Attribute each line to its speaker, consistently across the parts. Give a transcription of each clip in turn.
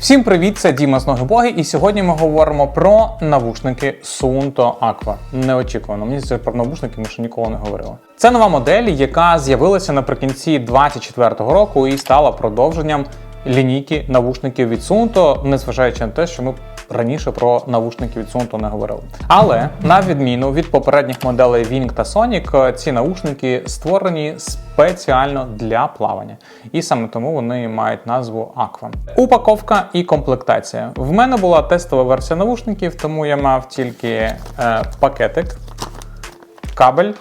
Speaker 1: Всім привіт, це Діма з Ногибоги, і сьогодні ми говоримо про навушники Suunto Aqua. Неочікувано. Мені здається, про навушники ми ще ніколи не говорили. Це нова модель, яка з'явилася наприкінці 2024 року і стала продовженням лінійки навушників від Suunto, незважаючи на те, що ми раніше про навушники від Suunto не говорили. Але на відміну від попередніх моделей Wing та Sonic, ці навушники створені спеціально для плавання. І саме тому вони мають назву Aqua. Упаковка і комплектація. В мене була тестова версія навушників, тому я мав тільки е, пакетик, кабель.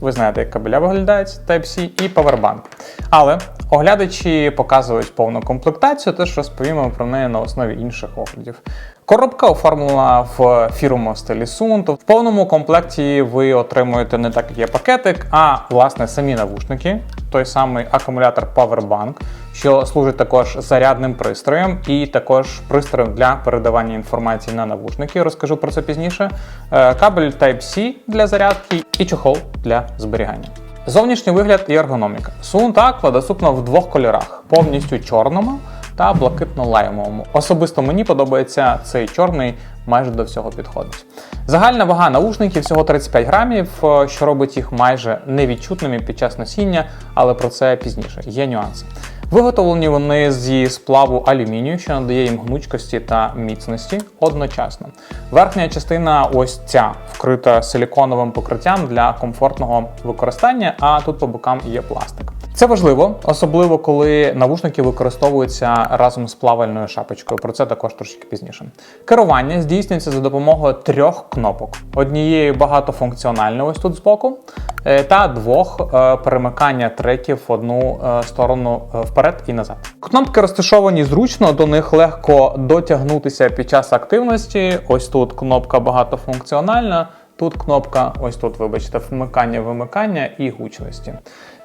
Speaker 1: Ви знаєте, як кабеля виглядають Type-C і павербанк. Але оглядачі показують повну комплектацію, тож розповімо про неї на основі інших оглядів. Коробка оформлена в фірмовому стилі Suunto. В повному комплекті ви отримуєте не так, як є пакетик, а власне самі навушники, той самий акумулятор Powerbank, що служить також зарядним пристроєм і також пристроєм для передавання інформації на навушники. Розкажу про це пізніше. Е, Кабель Type-C для зарядки і чохол для зберігання. Зовнішній вигляд і ергономіка. Suunto Аква доступна в двох кольорах: повністю чорному та блакитно-лаймовому. Особисто мені подобається цей чорний, майже до всього підходить. Загальна вага наушників всього 35 грамів, е, що робить їх майже невідчутними під час носіння, але про це пізніше. Є нюанси. Виготовлені вони зі сплаву алюмінію, що надає їм гнучкості та міцності одночасно. Верхня частина, ось ця, вкрита силіконовим покриттям для комфортного використання, а тут по бокам є пластик. Це важливо, особливо коли навушники використовуються разом з плавальною шапочкою. Про це також трошки пізніше. Керування здійснюється за допомогою трьох кнопок: однієї багатофункціональної ось тут збоку, е, та двох е, перемикання треків в одну е, сторону вперед і назад. Кнопки розташовані зручно, до них легко дотягнутися під час активності. Ось тут кнопка багатофункціональна. Тут кнопка, ось тут, вибачте, вмикання, вимикання і гучності.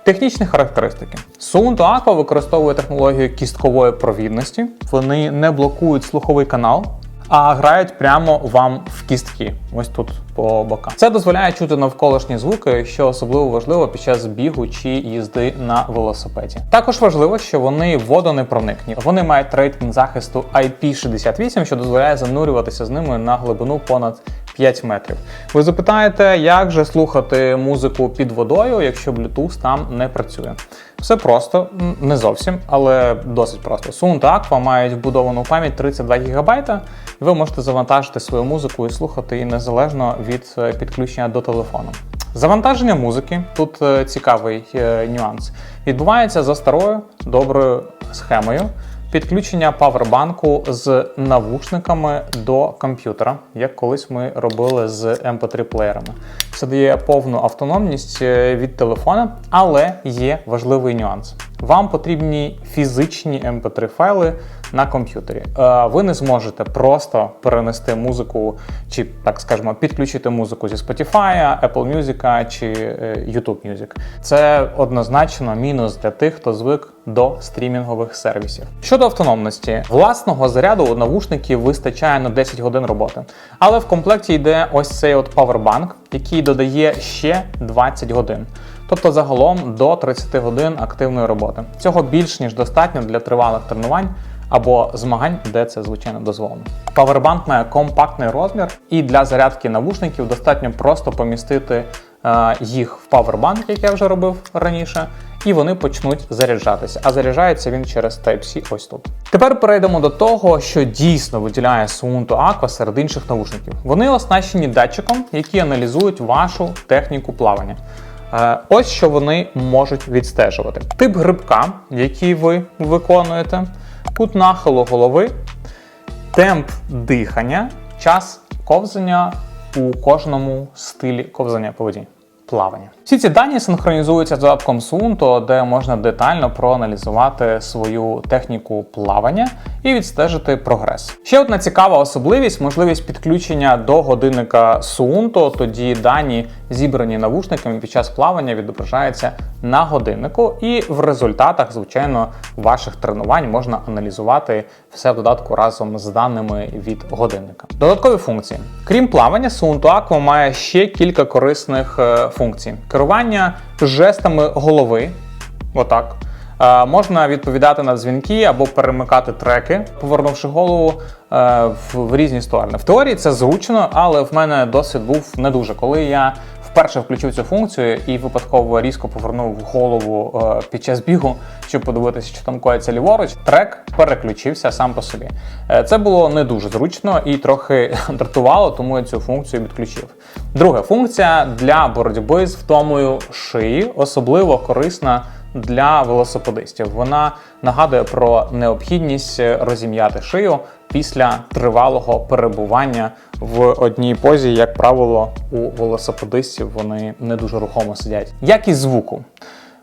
Speaker 1: Технічні характеристики. Suunto Aqua використовує технологію кісткової провідності. Вони не блокують слуховий канал, а грають прямо вам в кістки. Ось тут по бокам. Це дозволяє чути навколишні звуки, що особливо важливо під час бігу чи їзди на велосипеді. Також важливо, що вони водонепроникні. Вони мають рейтинг захисту IP68, що дозволяє занурюватися з ними на глибину понад 5 метрів. Ви запитаєте, як же слухати музику під водою, якщо Bluetooth там не працює? Все просто, не зовсім, але досить просто. Suunto Aqua мають вбудовану пам'ять 32 ГБ, ви можете завантажити свою музику і слухати її незалежно від е, підключення до телефону. Завантаження музики, тут е, цікавий е, нюанс, відбувається за старою доброю схемою підключення павербанку з навушниками до комп'ютера, як колись ми робили з mp3 плеєрами. Це дає повну автономність е, від телефона, але є важливий нюанс. Вам потрібні фізичні mp3 файли на комп'ютері. Е, Ви не зможете просто перенести музику, чи так скажемо, підключити музику зі Spotify, Apple Music чи е, YouTube Music. Це однозначно мінус для тих, хто звик до стрімінгових сервісів. Щодо автономності, власного заряду у навушників вистачає на 10 годин роботи. Але в комплекті йде ось цей от Powerbank, який додає ще 20 годин. Тобто загалом до 30 годин активної роботи. Цього більш ніж достатньо для тривалих тренувань або змагань, де це звичайно дозволено. Павербанк має компактний розмір, і для зарядки навушників достатньо просто помістити їх в Powerbank, як я вже робив раніше, і вони почнуть заряджатися. А заряджається він через Type-C ось тут. Тепер перейдемо до того, що дійсно виділяє Suunto Aqua серед інших навушників. Вони оснащені датчиком, який аналізують вашу техніку плавання. Е, Ось що вони можуть відстежувати: тип грибка, який ви виконуєте, кут нахилу голови, темп дихання, час ковзання у кожному стилі ковзання по воді. Плавання. Всі ці дані синхронізуються з додатком Suunto, де можна детально проаналізувати свою техніку плавання і відстежити прогрес. Ще одна цікава особливість можливість підключення до годинника Suunto, тоді дані, зібрані навушниками під час плавання, відображаються на годиннику, і в результатах, звичайно, ваших тренувань можна аналізувати все в додатку разом з даними від годинника. Додаткові функції. Крім плавання, Suunto Aqua має ще кілька корисних е, функцій: керування жестами голови. Отак. Е, можна відповідати на дзвінки або перемикати треки, повернувши голову е, в, різні сторони. В теорії це зручно, але в мене досвід був не дуже. Коли я вперше включив цю функцію і випадково різко повернув голову е, під час бігу, щоб подивитися, що там коїться ліворуч, трек переключився сам по собі. Е, Це було не дуже зручно і трохи дратувало, тому я цю функцію відключив. Друга функція для боротьби з втомою шиї, особливо корисна для велосипедистів. Вона нагадує про необхідність розім'яти шию після тривалого перебування в одній позі, як правило, у велосипедистів вони не дуже рухомо сидять. Якість звуку.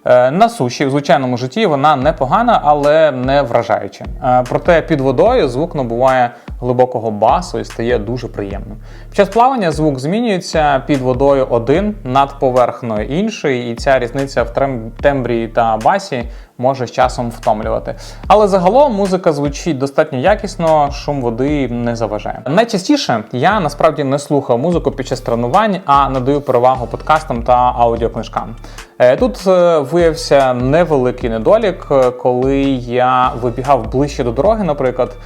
Speaker 1: Е, На суші в звичайному житті вона непогана, але не вражаюча. Е, Проте під водою звук набуває глибокого басу і стає дуже приємним. Під час плавання звук змінюється під водою один, над поверхнею інший, і ця різниця в тембрі та басі може з часом втомлювати. Але загалом музика звучить достатньо якісно, шум води не заважає. Найчастіше я насправді не слухав музику під час тренувань, а надаю перевагу подкастам та аудіокнижкам. Е, Тут е, виявився невеликий недолік, е, коли я вибігав ближче до дороги, наприклад,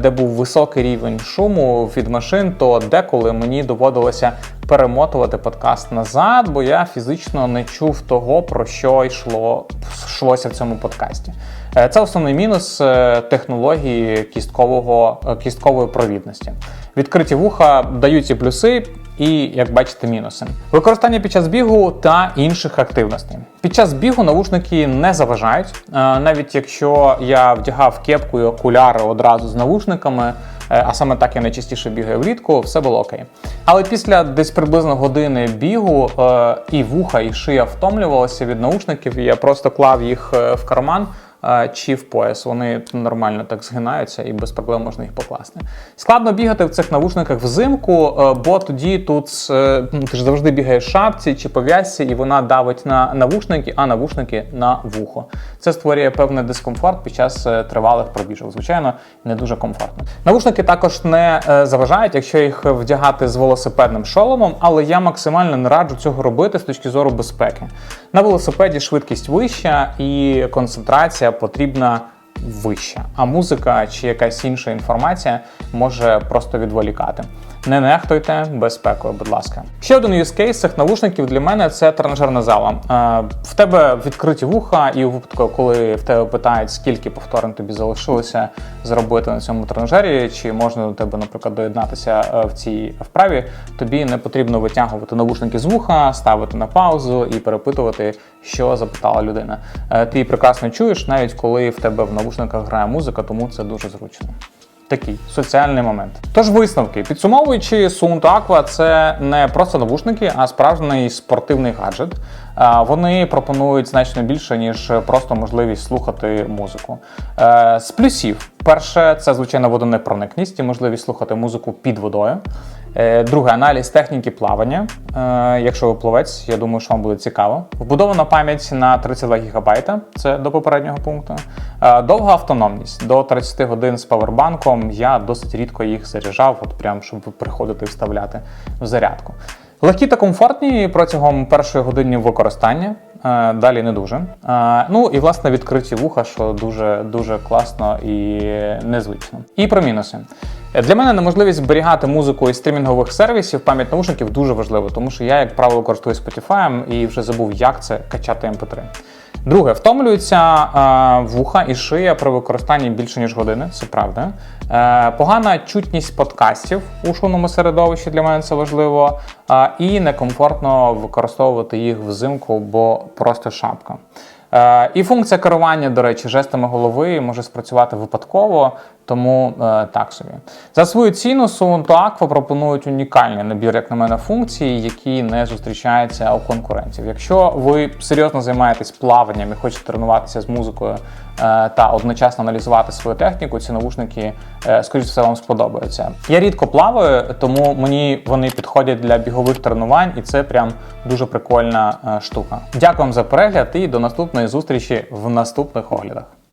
Speaker 1: де був високий рівень шуму від машин, то деколи мені доводилося перемотувати подкаст назад, бо я фізично не чув того, про що йшло йшлося в цьому подкасті. Е, Це основний мінус е, технології кісткового, е, кісткової провідності. Відкриті вуха дають і плюси, і, як бачите, мінуси. Використання під час бігу та інших активностей. Під час бігу навушники не заважають, Е, навіть якщо я вдягав кепку і окуляри одразу з навушниками. е, А саме так я найчастіше бігаю влітку, все було окей. Але після десь приблизно години бігу е, і вуха, і шия втомлювалися від наушників, і я просто клав їх в карман чи в пояс. Вони нормально так згинаються і без проблем можна їх покласти. Складно бігати в цих навушниках взимку, е, бо тоді тут е, ну, ти ж завжди бігаєш шапці чи пов'язці, і вона давить на навушники, а навушники на вухо. Це створює певний дискомфорт під час е, тривалих пробіжок. Звичайно, не дуже комфортно. Навушники також не заважають, якщо їх вдягати з велосипедним шоломом, але я максимально не раджу цього робити з точки зору безпеки. На велосипеді швидкість вища і концентрація потрібна вища, а музика чи якась інша інформація може просто відволікати. Не нехтуйте безпекою, будь ласка. Ще один use case цих навушників для мене це тренажерна зала. Е, в тебе відкриті вуха, і у випадку, коли в тебе питають, скільки повторень тобі залишилося зробити на цьому тренажері, чи можна до тебе, наприклад, доєднатися е, в цій вправі, тобі не потрібно витягувати навушники з вуха, ставити на паузу і перепитувати, що запитала людина. Е, Ти прекрасно чуєш, навіть коли в тебе в навушниках грає музика, тому це дуже зручно. Такий соціальний момент. Тож висновки. Підсумовуючи, Suunto Aqua – це не просто навушники, а справжній спортивний гаджет. Вони пропонують значно більше, ніж просто можливість слухати музику. Е, З плюсів, перше, це звичайно водонепроникність і можливість слухати музику під водою. Е, Друге, аналіз техніки плавання. Е, Якщо ви пловець, я думаю, що вам буде цікаво. Вбудована пам'ять на 32 ГБ, це до попереднього пункту. Е, Довга автономність до 30 годин з павербанком. Я досить рідко їх заряджав, от прям щоб приходити і вставляти в зарядку. Легкі та комфортні протягом першої години використання. Далі не дуже. Ну і власне відкриті вуха, що дуже дуже класно і незвично. І про мінуси. Для мене неможливість зберігати музику із стрімінгових сервісів, пам'ять наушників дуже важливо, тому що я, як правило, користуюсь Spotify і вже забув, як це качати MP3. Друге, втомлюються е, вуха і шия при використанні більше ніж години, це правда. Е, погана чутність подкастів у шумному середовищі для мене це важливо. Е, і некомфортно використовувати їх взимку, бо просто шапка. Е, і функція керування, до речі, жестами голови може спрацювати випадково, тому е, так собі. За свою ціну Suunto Aqua пропонують унікальний набір, як на мене, функцій, які не зустрічаються у конкурентів. Якщо ви серйозно займаєтесь плаванням і хочете тренуватися з музикою е, та одночасно аналізувати свою техніку, ці навушники, е, скоріш за все, вам сподобаються. Я рідко плаваю, тому мені вони підходять для бігових тренувань, і це прям дуже прикольна е, штука. Дякую вам за перегляд і до наступної зустрічі в наступних оглядах.